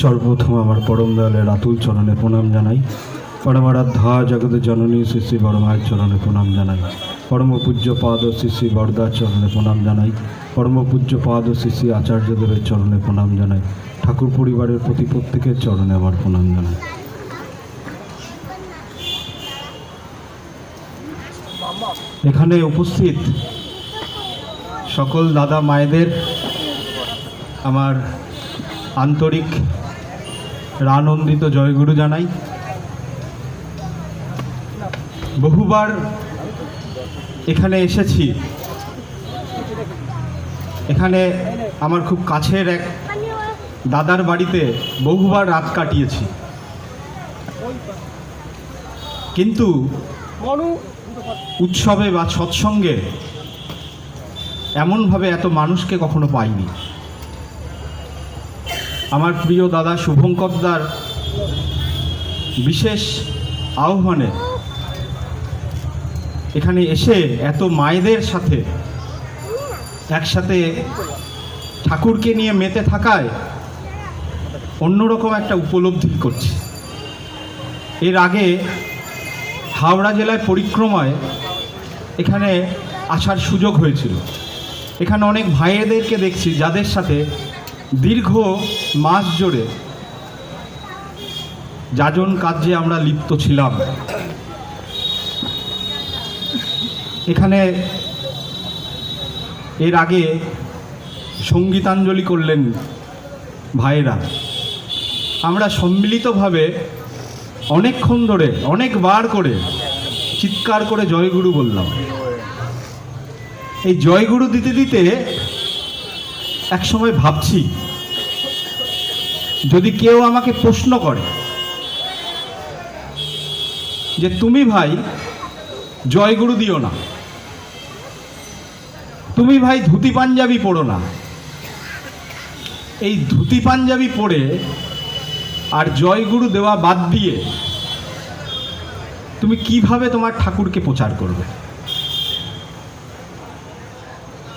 সর্বপ্রথম আমার পরম দয়ালের আতুল চরণে প্রণাম জানাই। পরমারাধ্যা জগৎ জননী শ্রী শ্রী বড়মায়ের চরণে প্রণাম জানাই। পরম পূজ্য পাদ শ্রী শ্রী বরদার চরণে প্রণাম জানাই। পরম পূজ্য পাদ শ্রী শ্রী আচার্যদেবের চরণে প্রণাম জানাই। ঠাকুর পরিবারের প্রতি প্রত্যেকের চরণে আমার প্রণাম জানাই। এখানে উপস্থিত সকল দাদা মায়েদের আমার আন্তরিক রানন্দিত জয়গুরু জানাই। বহুবার এখানে এসেছি। এখানে আমার খুব কাছের এক দাদার বাড়িতে বহুবার রাত কাটিয়েছি। কিন্তু উৎসবে বা সৎসঙ্গে এমনভাবে এত মানুষকে কখনো পাইনি। আমার প্রিয় দাদা শুভঙ্করদার বিশেষ আহ্বানে এখানে এসে এত মায়েদের সাথে একসাথে ঠাকুরকে নিয়ে মেতে থাকায় অন্যরকম একটা উপলব্ধি করছি। এর আগে হাওড়া জেলায় পরিক্রমায় এখানে আসার সুযোগ হয়েছিল। এখানে অনেক ভাইয়েদেরকে দেখছি যাদের সাথে দীর্ঘ মাস জুড়ে যাজন কার্যে আমরা লিপ্ত ছিলাম। এখানে এর আগে সঙ্গীতাঞ্জলি করলেন ভাইয়েরা। আমরা সম্মিলিতভাবে অনেকক্ষণ ধরে, অনেকবার করে চিৎকার করে জয়গুরু বললাম। এই জয়গুরু দিতে দিতে এক সময় ভাবছি, যদি কেউ আমাকে প্রশ্ন করে যে তুমি ভাই জয়গুরু দিও না, তুমি ভাই ধুতি পাঞ্জাবি পড়ো না, এই ধুতি পাঞ্জাবি পরে আর জয়গুরু দেওয়া বাদ দিয়ে তুমি কীভাবে তোমার ঠাকুরকে প্রচার করবে?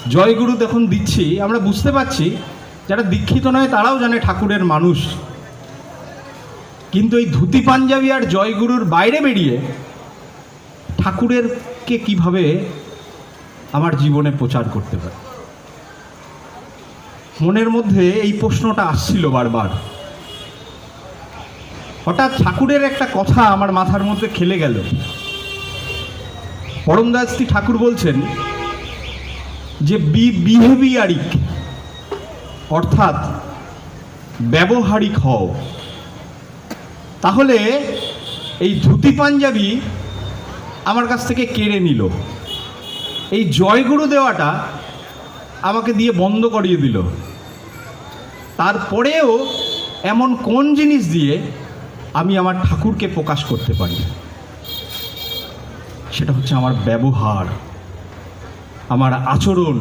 জয়গুরু যখন দিচ্ছি, আমরা বুঝতে পারছি, যারা দীক্ষিত নয় তারাও জানে ঠাকুরের মানুষ। কিন্তু এই ধুতি পাঞ্জাবি আর জয়গুরুর বাইরে বেরিয়ে ঠাকুরেরকে কীভাবে আমার জীবনে প্রচার করতে পারে? মনের মধ্যে এই প্রশ্নটা আসছিল বারবার। হঠাৎ ঠাকুরের একটা কথা আমার মাথার মধ্যে খেলে গেল। পরমদাসটি ঠাকুর বলছেন যে বিহেভিয়ারিক, অর্থাৎ ব্যবহারিক হও। তাহলে এই ধুতি পাঞ্জাবি আমার কাছ থেকে কেড়ে নিল। এই জয়গুরু দেওয়াটা আমাকে দিয়ে বন্ধ করিয়ে দিল। তারপরেও এমন কোন জিনিস দিয়ে আমি আমার ঠাকুরকে প্রকাশ করতে পারি? সেটা হচ্ছে আমার ব্যবহার। আমার আচরণ।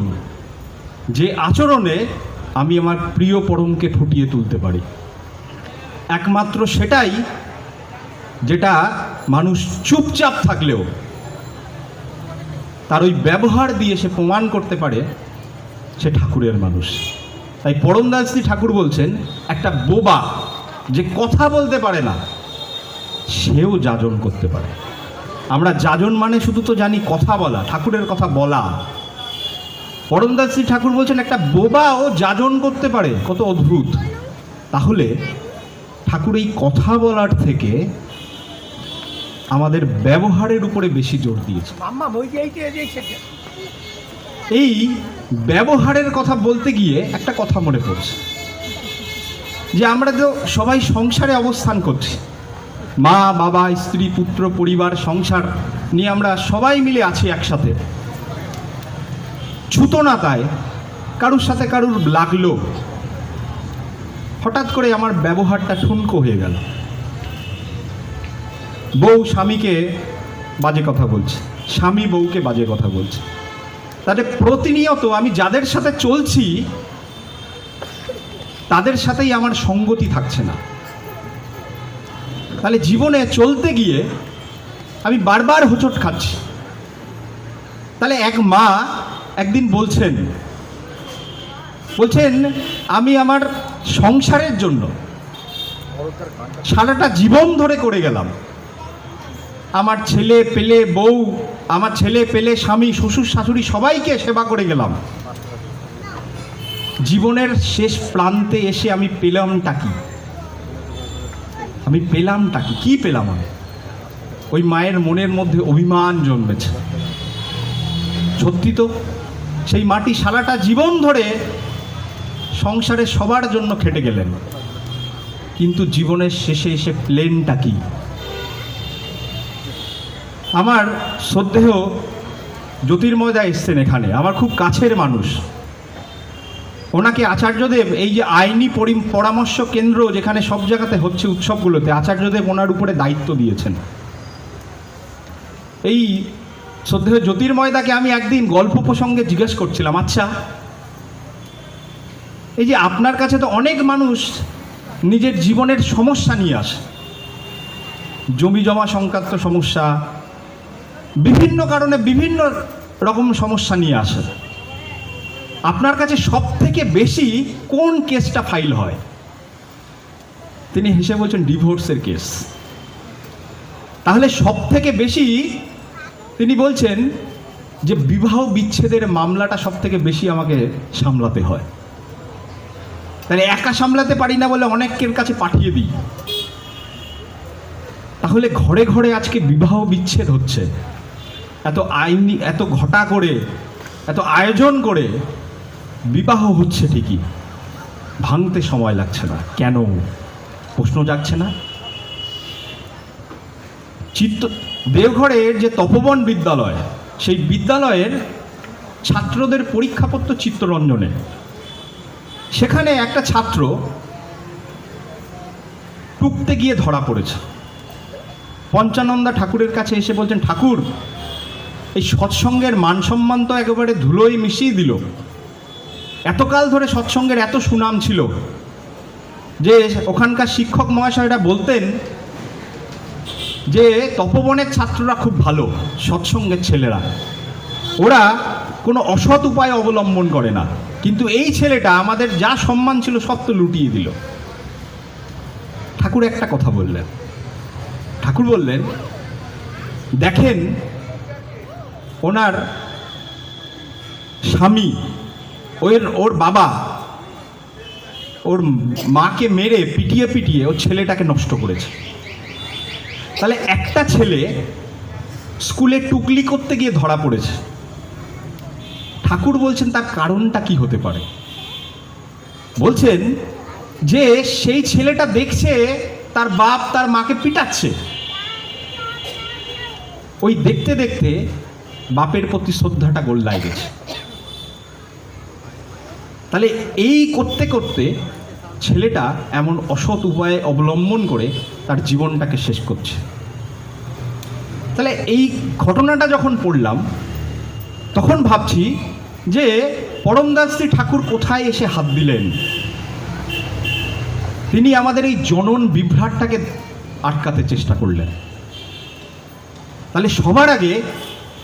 যে আচরণে আমি আমার প্রিয় পরমকে ফুটিয়ে তুলতে পারি। একমাত্র সেটাই যেটা মানুষ চুপচাপ থাকলেও তার ওই ব্যবহার দিয়ে সে প্রমাণ করতে পারে সে ঠাকুরের মানুষ। তাই পরমদাসজি ঠাকুর বলছেন, একটা বোবা যে কথা বলতে পারে না, সেও যাজন করতে পারে। আমরা যাজন মানে শুধু তো জানি কথা বলা ঠাকুরের কথা বলা। পরমদাসজি ঠাকুর বলছেন একটা বোবা ও যাজন করতে পারে কত অদ্ভুত। তাহলে ঠাকুর এই কথা বলার থেকে আমাদের ব্যবহারের উপরে বেশি জোর দিয়েছে। এই ব্যবহারের কথা বলতে গিয়ে একটা কথা মনে পড়ছে। যে আমরা তো সবাই সংসারে অবস্থান করছি। মা, বাবা, স্ত্রী, পুত্র, পরিবার, সংসার নিয়ে আমরা সবাই মিলে আছি একসাথে। ছুতো না তাই কারুর সাথে কারুর লাগল। হঠাৎ করে আমার ব্যবহারটা ঠুনকো হয়ে গেল। বউ স্বামীকে বাজে কথা বলছে। স্বামী বউকে বাজে কথা বলছে। তাহলে প্রতিনিয়ত আমি যাদের সাথে চলছি, তাদের সাথেই আমার সঙ্গতি থাকছে না। তাহলে জীবনে চলতে গিয়ে আমি বারবার হোঁচট খাচ্ছি। তাহলে এক মা একদিন বলছেন বলছেন, আমি আমার সংসারের জন্য সারাটা জীবন ধরে করে গেলাম। আমার ছেলে পেলে বউ, আমার ছেলে পেলে স্বামী, শ্বশুর, শাশুড়ি সবাইকে সেবা করে গেলাম। জীবনের শেষ প্রান্তে এসে আমি পেলামটা কি? আমি পেলামটা কি পেলাম আমি? ওই মায়ের মনের মধ্যে অভিমান জন্মেছে। সত্যি তো, সেই মাটি সারাটা জীবন ধরে সংসারে সবার জন্য খেটে গেলেন। কিন্তু জীবনের শেষে এসে প্লেনটা কি? আমার শ্রদ্ধেয় জ্যোতির্ময়দা এসছেন এখানে। আমার খুব কাছের মানুষ। ওনাকে আচার্যদেব, এই যে আইনি পরি- পরামর্শ কেন্দ্র যেখানে সব জায়গাতে হচ্ছে উৎসবগুলোতে, আচার্যদেব ওনার উপরে দায়িত্ব দিয়েছেন। এই শ্রদ্ধেয় জ্যোতির্ময়দাকে আমি একদিন গল্প প্রসঙ্গে জিজ্ঞেস করছিলাম আচ্ছা এই যে আপনার কাছে তো অনেক মানুষ নিজের জীবনের সমস্যা নিয়ে আসে। জমি জমা সংক্রান্ত সমস্যা, বিভিন্ন কারণে বিভিন্ন রকম সমস্যা নিয়ে আসে। আপনার কাছে সব থেকে বেশি কোন কেসটা ফাইল হয়? তিনি হিসেবে বলছেন, ডিভোর্সের কেস। তাহলে সব থেকে বেশি তিনি বলছেন যে বিবাহ বিচ্ছেদের মামলাটা সব থেকে বেশি আমাকে সামলাতে হয়। তাহলে একা সামলাতে পারি না বলে অনেকের কাছে পাঠিয়ে দিই। তাহলে ঘরে ঘরে আজকে বিবাহ বিচ্ছেদ হচ্ছে। এত আইনি, এত ঘটা করে, এত আয়োজন করে বিবাহ হচ্ছে ঠিকই। ভাঙতে সময় লাগছে না। কেন? প্রশ্ন যাচ্ছে না। চিত্ত দেওঘরের যে তপবন বিদ্যালয়, সেই বিদ্যালয়ের ছাত্রদের পরীক্ষাপত্র চিত্তরঞ্জনে। সেখানে একটা ছাত্র টুকতে গিয়ে ধরা পড়েছে। পঞ্চানন্দা ঠাকুরের কাছে এসে বলছেন, ঠাকুর, এই সৎসঙ্গের মান সম্মান তো একেবারে ধুলোয় মিশিয়ে দিল। এতকাল ধরে সৎসঙ্গের এত সুনাম ছিল যে ওখানকার শিক্ষক মহাশয়রা বলতেন যে তপবনের ছাত্ররা খুব ভালো, সৎসঙ্গের ছেলেরা। ওরা কোনো অসৎ উপায় অবলম্বন করে না। কিন্তু এই ছেলেটা আমাদের যা সম্মান ছিল সব তো লুটিয়ে দিল। ঠাকুর একটা কথা বললেন। ঠাকুর বললেন, দেখেন, ওনার স্বামী ওর ওর বাবা, ওর মাকে মেরে পিটিয়ে পিটিয়ে ওর ছেলেটাকে নষ্ট করেছে। তাহলে একটা ছেলে স্কুলে টুকলি করতে গিয়ে ধরা পড়েছে। ঠাকুর বলছেন, তার কারণটা কি হতে পারে? বলছেন যে সেই ছেলেটা দেখছে, তার বাপ তার মাকে পিটাচ্ছে। ওই দেখতে দেখতে বাপের প্রতি শ্রদ্ধাটা গোল্লায় গেছে। তাহলে এই করতে করতে ছেলেটা এমন অসৎ উপায়ে অবলম্বন করে তার জীবনটাকে শেষ করছে। তাহলে এই ঘটনাটা যখন পড়লাম, তখন ভাবছি যে পরমদাসী ঠাকুর কোথায় এসে হাত দিলেন? তিনি আমাদের এই জনন বিভ্রাটটাকে আটকাতে চেষ্টা করলেন। তাহলে সবার আগে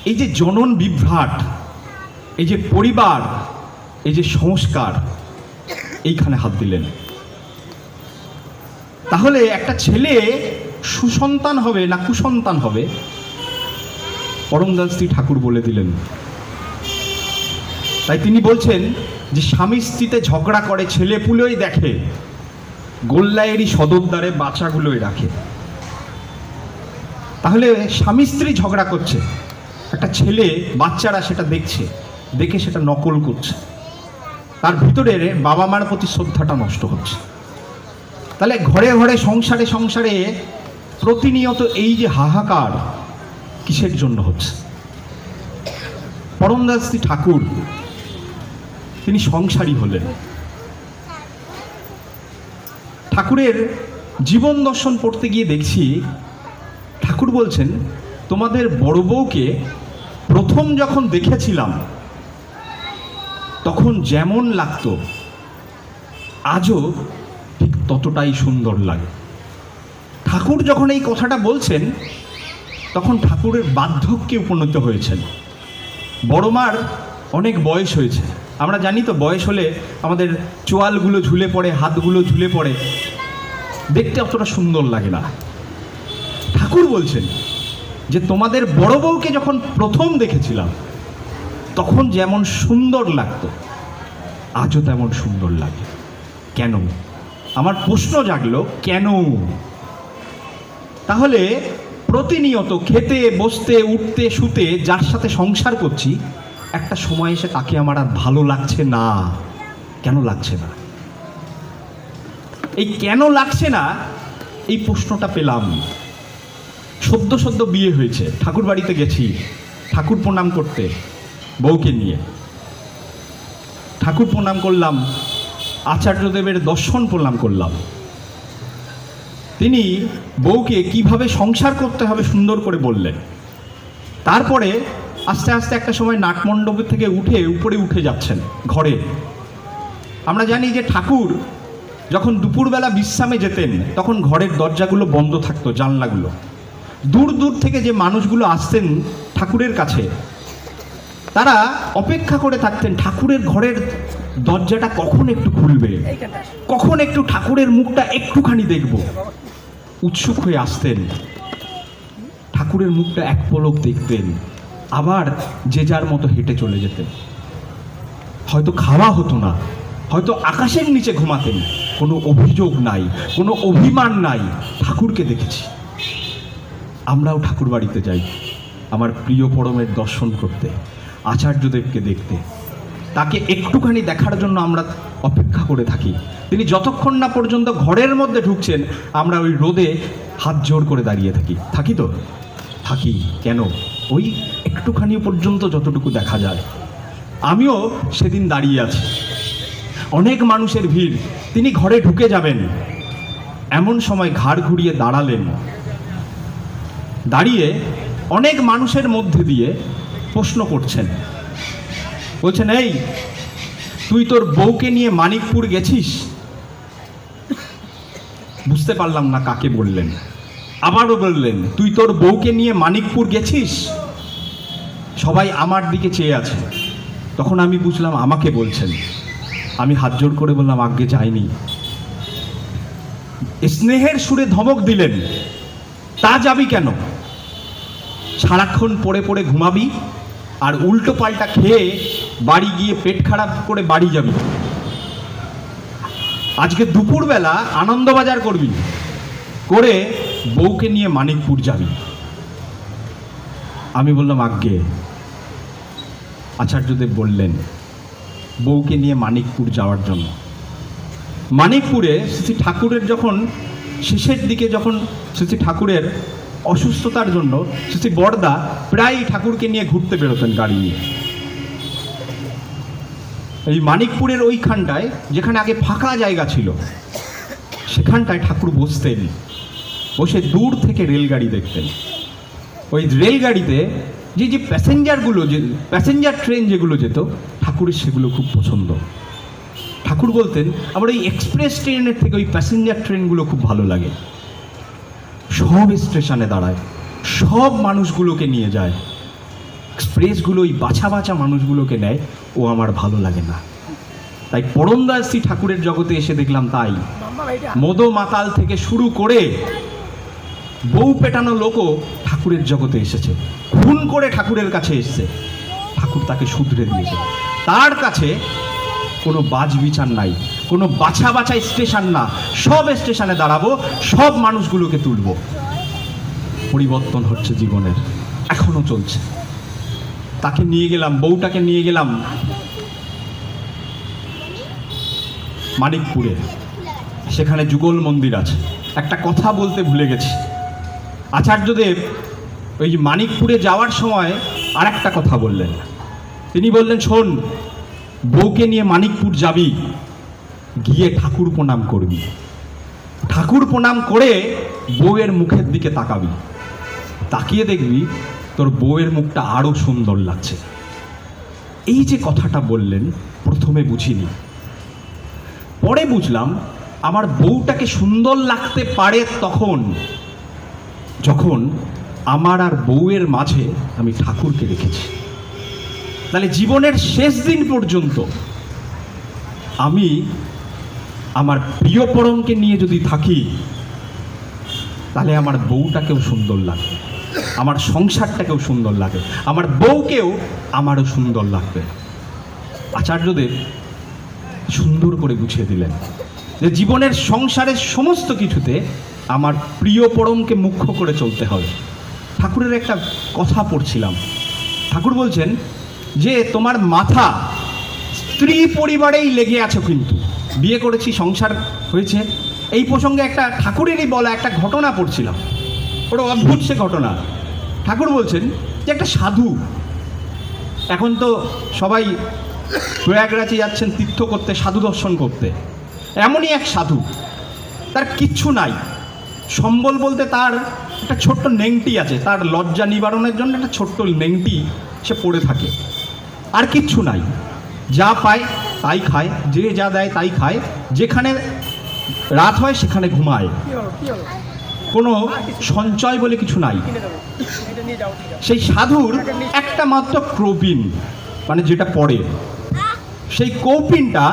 এই যে জনন বিভ্রাট, এই যে পরিবার এই যে সংস্কার, এইখানে হাত দিলেন। তাহলে একটা ছেলে সুসন্তান হবে না কুসন্তান হবে? পরমদাস ঠাকুর বলে দিলেন। তাই তিনি বলছেন যে স্বামী স্ত্রীতে ঝগড়া করে, ছেলে পুলোই দেখে গোল্লায়েরই সদরদারে বাচ্চাগুলোই রাখে। তাহলে স্বামী স্ত্রী ঝগড়া করছে, একটা ছেলে বাচ্চারা সেটা দেখছে, দেখে সেটা নকল করছে। তার ভিতরে বাবা মার প্রতি শ্রদ্ধাটা নষ্ট হচ্ছে। তাহলে ঘরে ঘরে, সংসারে সংসারে প্রতিনিয়ত এই যে হাহাকার কিসের জন্য হচ্ছে? পরমদাস ঠাকুর, তিনি সংসারী হলেন। ঠাকুরের জীবন দর্শন পড়তে গিয়ে দেখছি, ঠাকুর বলছেন, তোমাদের বড় বউকে প্রথম যখন দেখেছিলাম তখন যেমন লাগতো, আজও ঠিক ততটাই সুন্দর লাগে। ঠাকুর যখন এই কথাটা বলছেন, তখন ঠাকুরের বার্ধক্যে উপনীত হয়েছেন। বড় মার অনেক বয়স হয়েছে। আমরা জানি তো বয়স হলে আমাদের চোয়ালগুলো ঝুলে পড়ে, হাতগুলো ঝুলে পড়ে। দেখতে অতটা সুন্দর লাগে না। ঠাকুর বলছেন যে, তোমাদের বড় বউকে যখন প্রথম দেখেছিলাম তখন যেমন সুন্দর লাগতো, আজও তেমন সুন্দর লাগে। কেন? আমার প্রশ্ন জাগলো, কেন? তাহলে প্রতিনিয়ত খেতে, বসতে, উঠতে, শুতে যার সাথে সংসার করছি, একটা সময় এসে তাকে আমার আর ভালো লাগছে না। কেন লাগছে না? এই কেন লাগছে না? এই প্রশ্নটা পেলাম। সদ্য সদ্য বিয়ে হয়েছে ঠাকুর বাড়িতে গেছি, ঠাকুর প্রণাম করতে। বউকে নিয়ে। ঠাকুর প্রণাম করলাম আচার্যদেবের দর্শন প্রণাম করলাম। তিনি বউকে কীভাবে সংসার করতে হবে সুন্দর করে বললেন। তারপরে আস্তে আস্তে একটা সময় নাটমণ্ডপ থেকে উঠে উপরে উঠে যাচ্ছেন, ঘরে। আমরা জানি যে ঠাকুর যখন দুপুরবেলা বিশ্রামে যেতেন, তখন ঘরের দরজাগুলো বন্ধ থাকতো, জানলাগুলো। দূর দূর থেকে যে মানুষগুলো আসতেন ঠাকুরের কাছে তারা অপেক্ষা করে থাকতেন, ঠাকুরের ঘরের দরজাটা কখন একটু খুলবে? কখন একটু ঠাকুরের মুখটা একটুখানি দেখব? উৎসুক হয়ে আসতেন। ঠাকুরের মুখটা এক পলক দেখতেন। আবার যে যার মতো হেঁটে চলে যেতেন। হয়তো খাওয়া হতো না, হয়তো আকাশের নিচে ঘুমাতেন। কোনো অভিযোগ নাই, কোনো অভিমান নাই। ঠাকুরকে দেখেছি। আমরাও ঠাকুর বাড়িতে যাই, আমার প্রিয় পরমের দর্শন করতে। আচার্যদেবকে দেখতে। তাকে একটুখানি দেখার জন্য আমরা অপেক্ষা করে থাকি। তিনি যতক্ষণ না পর্যন্ত ঘরের মধ্যে ঢুকছেন, আমরা ওই রোদে হাত জোর করে দাঁড়িয়ে থাকি। থাকি তো? থাকি। কেন? ওই একটুখানি পর্যন্ত যতটুকু দেখা যায়। আমিও সেদিন দাঁড়িয়ে আছি। অনেক মানুষের ভিড়। তিনি ঘরে ঢুকে যাবেন। এমন সময় ঘাড় ঘুরিয়ে দাঁড়ালেন। দাঁড়িয়ে অনেক মানুষের মধ্যে দিয়ে প্রশ্ন করছেন। বলছেন, এই, তুই তোর বউকে নিয়ে মানিকপুর গেছিস? বুঝতে পারলাম না কাকে বললেন। আবারও বললেন, তুই তোর বউকে নিয়ে মানিকপুর গেছিস? সবাই আমার দিকে চেয়ে আছে। তখন আমি বুঝলাম, আমাকে বলছেন। আমি হাত জোর করে বললাম, আগে যাইনি। স্নেহের সুরে ধমক দিলেন, তা যাবি কেন? সারাক্ষণ পড়ে পড়ে ঘুমাবি? আর উল্টো পাল্টা খেয়ে বাড়ি গিয়ে পেট খারাপ করে বাড়ি যাবি। আজকে দুপুরবেলা আনন্দবাজার করবি। করে বউকে নিয়ে মানিকপুর যাবি। আমি বললাম, আজ্ঞে। আচার্যদেব বললেন, বউকে নিয়ে মানিকপুর যাওয়ার জন্য। মানিকপুরে শ্রী ঠাকুরের যখন শেষের দিকে যখন শ্রী ঠাকুরের অসুস্থতার জন্য শ্রী বড়দা প্রায় ঠাকুরকে নিয়ে ঘুরতে বেরোতেন গাড়ি নিয়ে। এই মানিকপুরের ওইখানটায়, যেখানে আগে ফাঁকা জায়গা ছিল, সেখানটায় ঠাকুর বসতেন, বসে দূর থেকে রেলগাড়ি দেখতেন। ওই রেলগাড়িতে যে যে প্যাসেঞ্জারগুলো যে, প্যাসেঞ্জার ট্রেন যেগুলো যেত, ঠাকুরের সেগুলো খুব পছন্দ। ঠাকুর বলতেন, আমার ওই এক্সপ্রেস ট্রেনের থেকে ওই প্যাসেঞ্জার ট্রেনগুলো খুব ভালো লাগে। সব স্টেশনে দাঁড়ায় সব মানুষগুলোকে নিয়ে যায়। এক্সপ্রেসগুলো ওই বাছা বাছা মানুষগুলোকে নেয় ও আমার ভালো লাগে না। তাই পরমদাসী ঠাকুরের জগতে এসে দেখলাম তাই। মদ মাতাল থেকে শুরু করে বউ পেটানো লোকও ঠাকুরের জগতে এসেছে। খুন করে ঠাকুরের কাছে এসেছে। ঠাকুর তাকে শুধরে দিয়েছে। তার কাছে কোনো বাজ বিচার নাই। কোনো বাছা বাছা স্টেশন না। সব স্টেশনে দাঁড়াবো, সব মানুষগুলোকে তুলব। পরিবর্তন হচ্ছে জীবনের, এখনও চলছে। তাকে নিয়ে গেলাম, বউটাকে নিয়ে গেলাম। মানিকপুরে। সেখানে যুগল মন্দির আছে। একটা কথা বলতে ভুলে গেছি। আচার্যদেব ওই মানিকপুরে যাওয়ার সময় আর একটা কথা বললেন। তিনি বললেন, শোন, বউকে নিয়ে মানিকপুর যাবি গিয়ে ঠাকুর প্রণাম করবি। ঠাকুর প্রণাম করে বউয়ের মুখের দিকে তাকাবি। তাকিয়ে দেখবি তোর বউয়ের মুখটা আরও সুন্দর লাগছে। এই যে কথাটা বললেন, প্রথমে বুঝিনি। পরে বুঝলাম আমার বউটাকে সুন্দর লাগতে পারে তখন। যখন আমার আর বউয়ের মাঝে আমি ঠাকুরকে রেখেছি তাহলে জীবনের শেষ দিন পর্যন্ত আমি আমার প্রিয় পরমকে নিয়ে যদি থাকি, তাহলে আমার বউটাকেও সুন্দর লাগবে আমার সংসারটাকেও সুন্দর লাগে, আমার বউকেও আমারও সুন্দর লাগবে। আচার্যদেব সুন্দর করে গুছিয়ে দিলেন যে জীবনের সংসারের সমস্ত কিছুতে আমার প্রিয় পরমকে মুখ্য করে চলতে হবে ঠাকুরের একটা কথা পড়ছিলাম। ঠাকুর বলছেন যে, তোমার মাথা স্ত্রী পরিবারেই লেগে আছো কিন্তু। বিয়ে করেছি, সংসার হয়েছে। এই প্রসঙ্গে একটা ঠাকুরেরই বলা একটা ঘটনা পড়ছিলাম ওটা অদ্ভুত সে ঘটনা। ঠাকুর বলছেন যে একটা সাধু, এখন তো সবাই প্রয়াগরাজে যাচ্ছেন তীর্থ করতে, সাধু দর্শন করতে। এমনই এক সাধু, তার কিচ্ছু নাই। সম্বল বলতে তার একটা ছোট্ট নেংটি আছে, তার লজ্জা নিবারণের জন্য একটা ছোট্ট নেংটি সে পড়ে থাকে। আর কিচ্ছু নাই। যা পায় তাই খায়, যে যা দেয় তাই খায়, যেখানে রাত হয় সেখানে ঘুমায়। কোনো সঞ্চয় বলে কিছু নাই। সেই সাধুর একটা মাত্র ক্রোপিন মানে যেটা পড়ে। সেই কৌপিনটা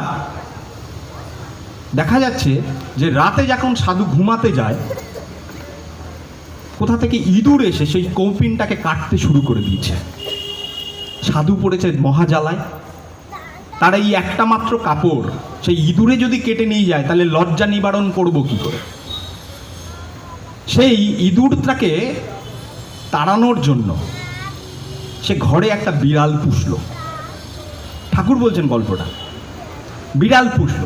দেখা যাচ্ছে যে রাতে যখন সাধু ঘুমাতে যায়, কোথা থেকে ইঁদুর এসে সেই কৌপিনটাকে কাটতে শুরু করে দিয়েছে। সাধু পড়েছে মহাজালায় তার এই একটা মাত্র কাপড়, সেই ইঁদুরে যদি কেটে নিয়ে যায়, তাহলে লজ্জা নিবারণ করব কি করে? সেই ইঁদুরটাকে তাড়ানোর জন্য সে ঘরে একটা বিড়াল পুষল। ঠাকুর বলছেন গল্পটা, বিড়াল পুষল।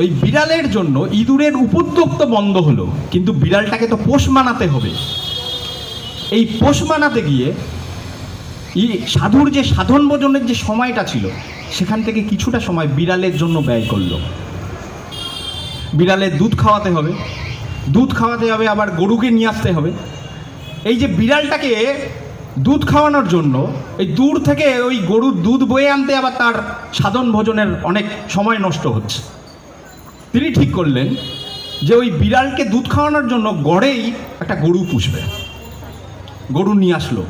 ওই বিড়ালের জন্য ইঁদুরের উপদ্রব তো বন্ধ হলো, কিন্তু বিড়ালটাকে তো পোষ মানাতে হবে। এই পোষ মানাতে গিয়ে সাধুর যে সাধন ভোজনের যে সময়টা ছিল, সেখান থেকে কিছুটা সময় বিড়ালের জন্য ব্যয় করল। বিড়ালের দুধ খাওয়াতে হবে, দুধ খাওয়াতে হবে, আবার গরুকে নিয়ে আসতে হবে। এই যে বিড়ালটাকে দুধ খাওয়ানোর জন্য, এই দূর থেকে ওই গরুর দুধ বয়ে আনতে আবার তার সাধন ভোজনের অনেক সময় নষ্ট হচ্ছে। তিনি ঠিক করলেন যে ওই বিড়ালকে দুধ খাওয়ানোর জন্য গড়েই একটা গরু পুষবে। গরু নিয়ে আসলো।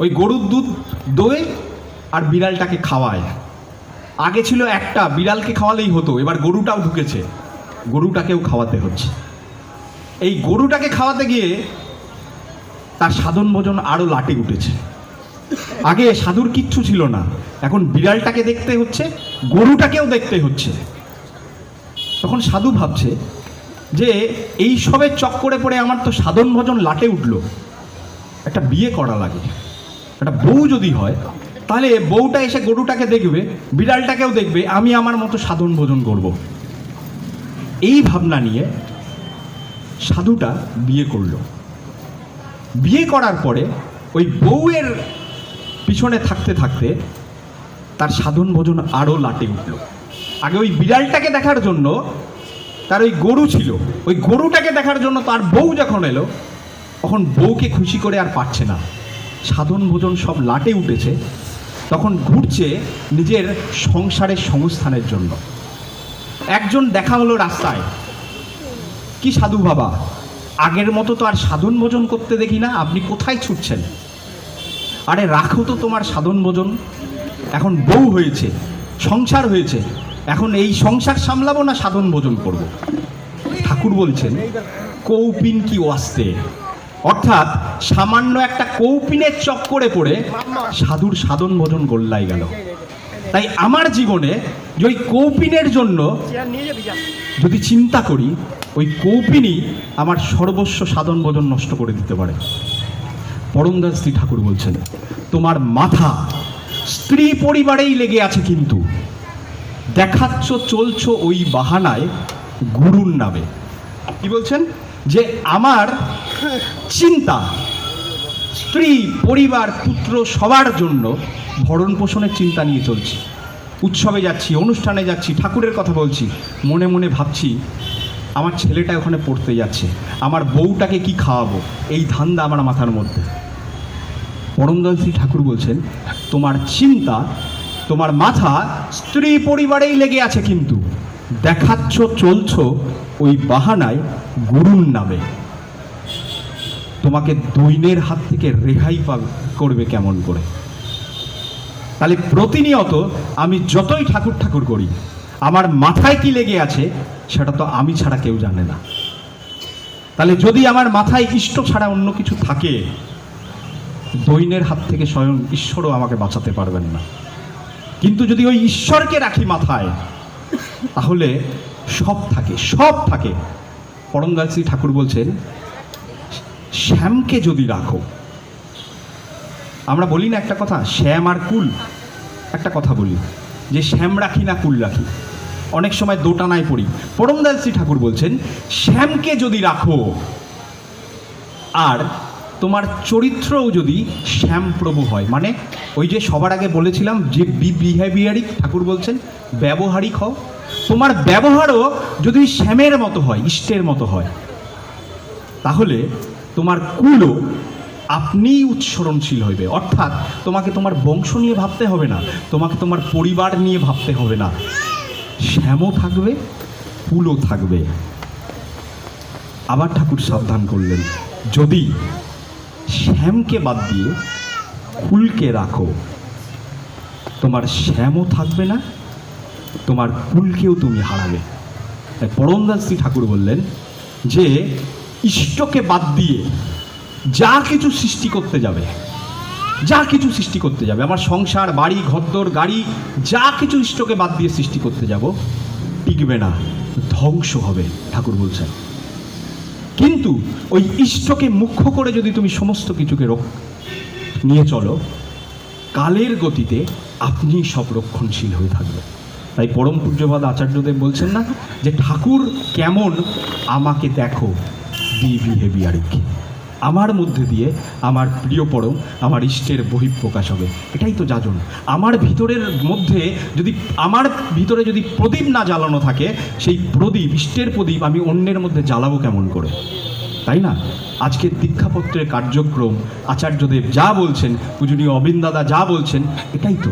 ওই গরুর দুধ দোয়ে আর বিড়ালটাকে খাওয়ায়। আগে ছিল একটা, বিড়ালকে খাওয়ালেই হতো, এবার গরুটাও ঢুকেছে। গরুটাকেও খাওয়াতে হচ্ছে। এই গরুটাকে খাওয়াতে গিয়ে তার সাধন ভোজন আরও লাটে উঠেছে। আগে সাধুর কিচ্ছু ছিল না, এখন বিড়ালটাকে দেখতে হচ্ছে, গরুটাকেও দেখতে হচ্ছে। তখন সাধু ভাবছে যে এই সবের চক্করে পড়ে আমার তো সাধন ভোজন লাটে উঠল। একটা বিয়ে করা লাগে। একটা বউ যদি হয়, তাহলে বউটা এসে গরুটাকে দেখবে, বিড়ালটাকেও দেখবে, আমি আমার মতো সাধন ভোজন করব। এই ভাবনা নিয়ে সাধুটা বিয়ে করল। বিয়ে করার পরে ওই বউয়ের পিছনে থাকতে থাকতে তার সাধন ভোজন আরও লাটে উঠল। আগে ওই বিড়ালটাকে দেখার জন্য তার ওই গরু ছিল, ওই গরুটাকে দেখার জন্য তার বউ যখন এলো, তখন বউকে খুশি করে আর পাচ্ছে না। সাধন ভোজন সব লাটে উঠেছে, তখন ঘুরছে নিজের সংসারের সংস্থানের জন্য। একজন দেখা হলো রাস্তায়, কি সাধু বাবা, আগের মতো তো আর সাধন ভোজন করতে দেখি না, আপনি কোথায় ছুটছেন? আরে রাখো তো তোমার সাধন ভোজন, এখন বউ হয়েছে, সংসার হয়েছে, এখন এই সংসার সামলাবো না সাধন ভোজন করব? ঠাকুর বলছেন, কৌপিন কি ওয়াস্তে অর্থাৎ সামান্য একটা কৌপিনের চক্করে পড়ে সাধুর সাধন ভোজন গোল্লাই গেল। তাই আমার জীবনে ওই কৌপিনের জন্য যদি চিন্তা করি, ওই কৌপিনই আমার সর্বস্ব সাধন ভোজন নষ্ট করে দিতে পারে। পরমদাস শ্রী ঠাকুর বলছেন, তোমার মাথা স্ত্রী পরিবারেই লেগে আছে কিন্তু। দেখাচ্ছ, চলছো ওই বাহানায় গুরুর নামে। কি বলছেন? যে আমার চিন্তা, স্ত্রী, পরিবার, পুত্র সবার জন্য ভরণ পোষণের চিন্তা নিয়ে চলছি। উৎসবে যাচ্ছি, অনুষ্ঠানে যাচ্ছি, ঠাকুরের কথা বলছি। মনে মনে ভাবছি, আমার ছেলেটা ওখানে পড়তে যাচ্ছে। আমার বউটাকে কি খাওয়াবো? এই ধান্দা আমার মাথার মধ্যে। পরমদল শ্রী ঠাকুর বলছেন, তোমার চিন্তা, তোমার মাথা স্ত্রী পরিবারেই লেগে আছে কিন্তু। দেখাচ্ছ, চলছো ওই বাহানায় গুরুর নামে। তোমাকে দৈনের হাত থেকে রেহাই করবে কেমন করে? তাহলে প্রতিনিয়ত আমি যতই ঠাকুর ঠাকুর করি, আমার মাথায় কি লেগে আছে, সেটা তো আমি ছাড়া কেউ জানে না। তাহলে যদি আমার মাথায় ইষ্ট ছাড়া অন্য কিছু থাকে, দৈনের হাত থেকে স্বয়ং ঈশ্বরও আমাকে বাঁচাতে পারবেন না। কিন্তু যদি ওই ঈশ্বরকে রাখি মাথায়, তাহলে সব থাকে সব থাকে। পরমদাস ঠাকুর বলছেন, শ্যামকে যদি রাখো। আমরা বলি না একটা কথা, শ্যাম আর কুল। একটা কথা বলি, যে শ্যাম রাখি না কুল রাখি। অনেক সময় দোটানায় পড়ি। পরমদাস ঠাকুর বলছেন, শ্যামকে যদি রাখো, আর তোমার চরিত্রও যদি শ্যামপ্রভু হয়। মানে ওই যে সবার আগে বলেছিলাম যে বি বিহেভিয়ারিক ঠাকুর বলছেন, ব্যবহারিক হও। তোমার ব্যবহারও যদি শ্যামের মতো হয়, ইষ্টের মতো হয়, তাহলে তোমার কুলও আপনিই উৎসরণশীল হইবে। অর্থাৎ তোমাকে তোমার বংশ নিয়ে ভাবতে হবে না, তোমাকে তোমার পরিবার নিয়ে ভাবতে হবে না। শ্যামও থাকবে, কুলও থাকবে। আবার ঠাকুর সাবধান করলেন, যদি শ্যামকে বাদ দিয়ে কুলকে রাখো, তোমার শ্যামও থাকবে না তোমার কুলকেও তুমি হারাবে তাই পরমদাস ঠাকুর বললেন, যে ইষ্টকে বাদ দিয়ে যা কিছু সৃষ্টি করতে যাবে, যা কিছু সৃষ্টি করতে যাবে, আমার সংসার, বাড়ি, ঘরদোর, গাড়ি, যা কিছু ইষ্টকে বাদ দিয়ে সৃষ্টি করতে যাব, টিকবে না, ধ্বংস হবে, ঠাকুর বলছেন। কিন্তু ওই ইষ্টকে মুখ্য করে যদি তুমি সমস্ত কিছুকে নিয়ে চলো, কালের গতিতে আপনি সব রক্ষণশীল হয়ে থাকবে তাই পরম পূজ্যবাদ আচার্যদেব বলছেন না যে ঠাকুর কেমন আমাকে দেখো বি বিহেভিয়ারিক আমার মধ্যে দিয়ে আমার প্রিয় পরম, আমার ইষ্টের বহিঃপ্রকাশ হবে। এটাই তো যাজন। আমার ভিতরের মধ্যে যদি, আমার ভিতরে যদি প্রদীপ না জ্বালানো থাকে, সেই প্রদীপ, ইষ্টের প্রদীপ আমি অন্যের মধ্যে জ্বালাবো কেমন করে? তাই না? আজকের দীক্ষাপত্রের কার্যক্রম আচার্যদেব যা বলছেন, পূজনীয় অবিন দাদা যা বলছেন, এটাই তো।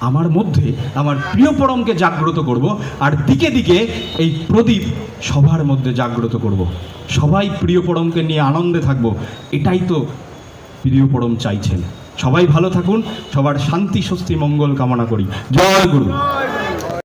আমার মধ্যে, আমার প্রিয় পরমকে জাগ্রত করব আর দিকে দিকে এই প্রদীপ সবার মধ্যে জাগ্রত করব। সবাই প্রিয় পরমকে নিয়ে আনন্দে থাকব, এটাই তো প্রিয় পরম চাইছেন। সবাই ভালো থাকুন, সবার শান্তি, স্বস্তি, মঙ্গল কামনা করি। জয় গুরু।